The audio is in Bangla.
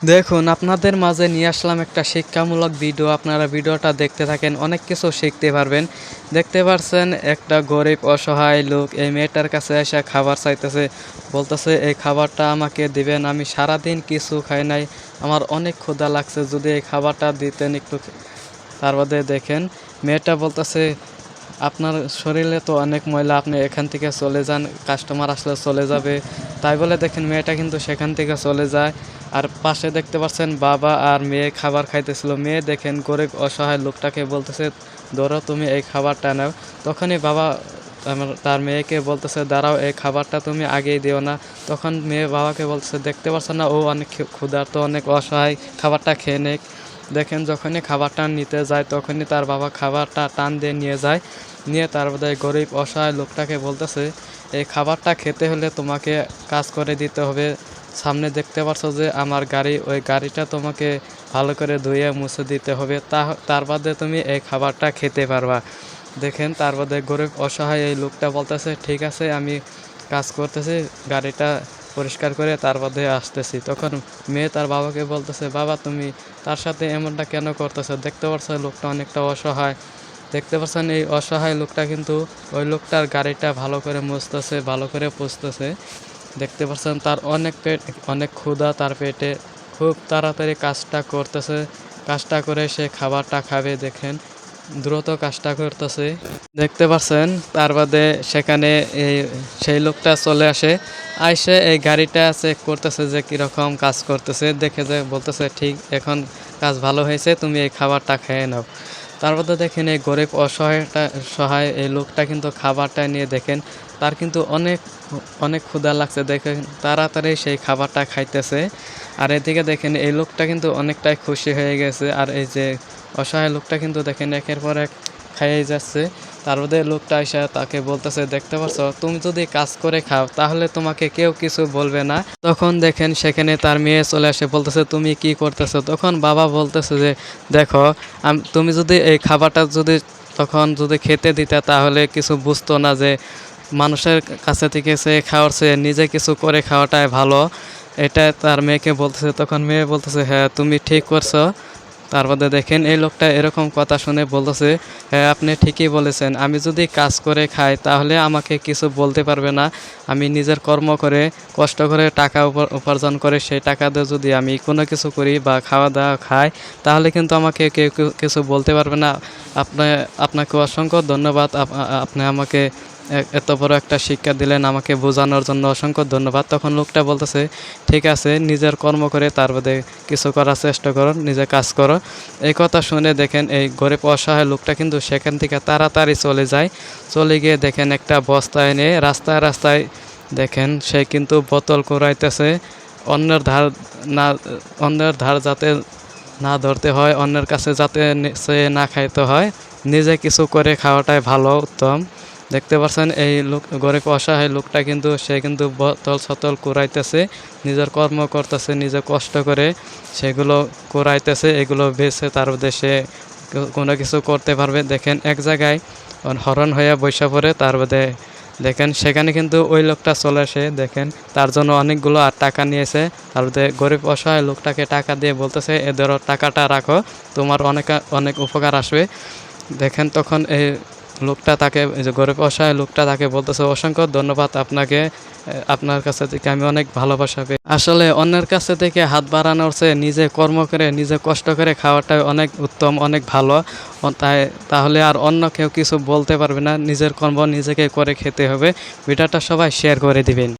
দেখুন, আপনাদের মাঝে নিয়ে আসলাম একটা শিক্ষামূলক ভিডিও আপনারা ভিডিওটা দেখতে থাকেন, অনেক কিছু শিখতে পারবেন। দেখতে পারছেন, একটা গরিব, অসহায় লোক, এই মেয়েটার কাছে এসে খাবার চাইতেছে। বলতেছে, এই খাবারটা আমাকে দিবেন, আমি সারাদিন কিছু খাই নাই। আমার অনেক ক্ষুধা লাগছে, যদি এই খাবারটা দিতেন একটু। তার বাদে দেখেন, মেয়েটা বলতেছে আপনার শরীরে তো অনেক ময়লা, আপনি এখান থেকে চলে যান কাস্টমার আসলে চলে যাবে। তাই বলে দেখেন, মেয়েটা কিন্তু সেখান থেকে চলে যায়। আর পাশে দেখতে পাচ্ছেন, বাবা আর মেয়ে খাবার খাইতেছিল। মেয়ে দেখেন, গরিব, অসহায় লোকটাকে বলতেছে, ধরো তুমি এই খাবারটা নাও। তখনই বাবা তার মেয়েকে বলতেছে, দাঁড়াও, এই খাবারটা তুমি আগেই দিও না। তখন মেয়ে বাবাকে বলতেছে, দেখতে পাচ্ছ না, ও অনেক ক্ষুধার্ত, অনেক অসহায়, খাবারটা খেয়ে নেক। দেখেন যখনই খাবারটা নিতে যায়, তখনই তার বাবা খাবারটা টান দিয়ে নিয়ে যায়। নিয়ে তার বোধহয় গরিব, অসহায় লোকটাকে বলতেছে, এই খাবারটা খেতে হলে তোমাকে কাজ করে দিতে হবে। সামনে দেখতে পাচ্ছ যে আমার গাড়ি, ওই গাড়িটা তোমাকে ভালো করে ধুয়ে মুছে দিতে হবে। তা, তার বাদে তুমি এই খাবারটা খেতে পারবা। দেখেন তার বাদে গরিব, অসহায় এই লোকটা বলতেছে, ঠিক আছে, আমি কাজ করতেছি, গাড়িটা পরিষ্কার করে তার মধ্যে আসতেছি। তখন মেয়ে তার বাবাকে বলতেছে, বাবা, তুমি তার সাথে এমনটা কেন করতেছো? দেখতে পাচ্ছ লোকটা অনেকটা অসহায়। দেখতে পাচ্ছেন এই অসহায় লোকটা কিন্তু ওই লোকটার গাড়িটা ভালো করে মুছতেছে, ভালো করে পুষতেছে দেখতে পাচ্ছেন তার অনেক পেট, অনেক ক্ষুধা তার পেটে। খুব তাড়াতাড়ি কাজটা করতেছে। কাজটা করে সে খাবারটা খাবে, দেখেন। দ্রুত কাজটা করতেছে। দেখতে পাচ্ছেন তার বাদে সেখানে এই, সেই লোকটা চলে আসে। আইসে এই গাড়িটা চেক করতেছে যে কীরকম কাজ করতেছে। দেখে যে বলতেছে, ঠিক, এখন কাজ ভালো হয়েছে, তুমি এই খাবারটা খেয়ে নাও। তার মধ্যে দেখেন এই গরিব অসহায়টা, সহায় এই লোকটা কিন্তু খাবারটা নিয়ে দেখেন, তার কিন্তু অনেক অনেক ক্ষুধা লাগছে। দেখেন, তাড়াতাড়ি সেই খাবারটা খাইতেছে। আর এদিকে দেখেন, এই লোকটা কিন্তু অনেকটাই খুশি হয়ে গেছে। আর এই যে অসহায় লোকটা কিন্তু দেখেন একের পর এক খাইয়ে যাচ্ছে। তার মধ্যে লোকটা এসে তাকে বলতেছে, দেখতে পাচ্ছ তুমি যদি কাজ করে খাও, তাহলে তোমাকে কেউ কিছু বলবে না। তখন দেখেন সেখানে তার মেয়ে চলে আসে, বলতেছে, তুমি কি করতেছো? তখন বাবা বলতেছে যে, দেখো তুমি যদি এই খাবারটা যদি তখন যদি খেতে দিতে, তাহলে কিছু বুঝতো না যে মানুষের কাছে থেকে সে খাওয়ার চেয়ে নিজে কিছু করে খাওয়াটাই ভালো। এটা তার মেয়েকে বলতেছে। তখন মেয়ে বলতেছে হ্যাঁ তুমি ঠিক করছ। তার মধ্যে দেখেন, এই লোকটা এরকম কথা শুনে বলতেছে হ্যাঁ আপনি ঠিকই বলেছেন, আমি যদি কাজ করে খাই তাহলে আমাকে কিছু বলতে পারবে না। আমি নিজের কর্ম করে, কষ্ট করে টাকা উপা- উপার্জন করে সেই টাকা দিয়ে যদি আমি কোনো কিছু করি বা খাওয়া দাওয়া খাই, তাহলে কিন্তু আমাকে কেউ কিছু বলতে পারবে না। আপনি, আপনাকে অসংখ্য ধন্যবাদ, আপ- আপনি আমাকে এত বড় একটা শিক্ষা দিলেন আমাকে বোঝানোর জন্য অসংখ্য ধন্যবাদ। তখন লোকটা বলতেছে, ঠিক আছে, নিজের কর্ম করে তার বাদে কিছু করার চেষ্টা করো, নিজে কাজ করো। এই কথা শুনে দেখেন এই গরিব অসহায় লোকটা কিন্তু সেখান থেকে তাড়াতাড়ি চলে যায়। চলে গিয়ে দেখেন একটা বস্তা এনে রাস্তায় রাস্তায় দেখেন সে কিন্তু বোতল কুড়াইতেছে। অন্যের ধার না, অন্যের ধার যাতে না ধরতে হয়, অন্যের কাছে যাতে সে না খাইতে হয়। নিজে কিছু করে খাওয়াটাই ভালো, উত্তম। দেখতে পাচ্ছেন এই লোক, গরিব অসহায় লোকটা কিন্তু, সে কিন্তু বতল সতল কুড়াইতেছে, নিজের কর্ম করতেছে, নিজে কষ্ট করে সেগুলো কুড়াইতেছে, এগুলো বেছে তার দেশে কোনো কিছু করতে পারবে। দেখেন, এক জায়গায় হরণ হয়ে বৈশা পড়ে, তার বাদে দেখেন, সেখানে কিন্তু ওই লোকটা চলে আসে। দেখেন, তার জন্য অনেকগুলো আর টাকা নিয়েছে মধ্যে গরিব অসহায় লোকটাকে টাকা দিয়ে বলতেছে এদেরও টাকাটা রাখো, তোমার অনেক অনেক উপকার আসবে। দেখেন, তখন এই লোকটা তাকে, এই যে গরিব অসহায় লোকটা তাকে বলতেছে, অসংখ্য ধন্যবাদ আপনাকে আপনার কাছে থেকে আমি অনেক ভালোবাসা পেয়ে আসলে অন্যের কাছে থেকে হাত বাড়ানোর চেয়ে নিজে কর্ম করে, নিজে কষ্ট করে খাওয়াটা অনেক উত্তম, অনেক ভালো। তাই, তাহলে আর অন্য কেউ কিছু বলতে পারবে না, নিজের কর্ম নিজেকে করে খেতে হবে। ভিডিওটা সবাই শেয়ার করে দিবেন।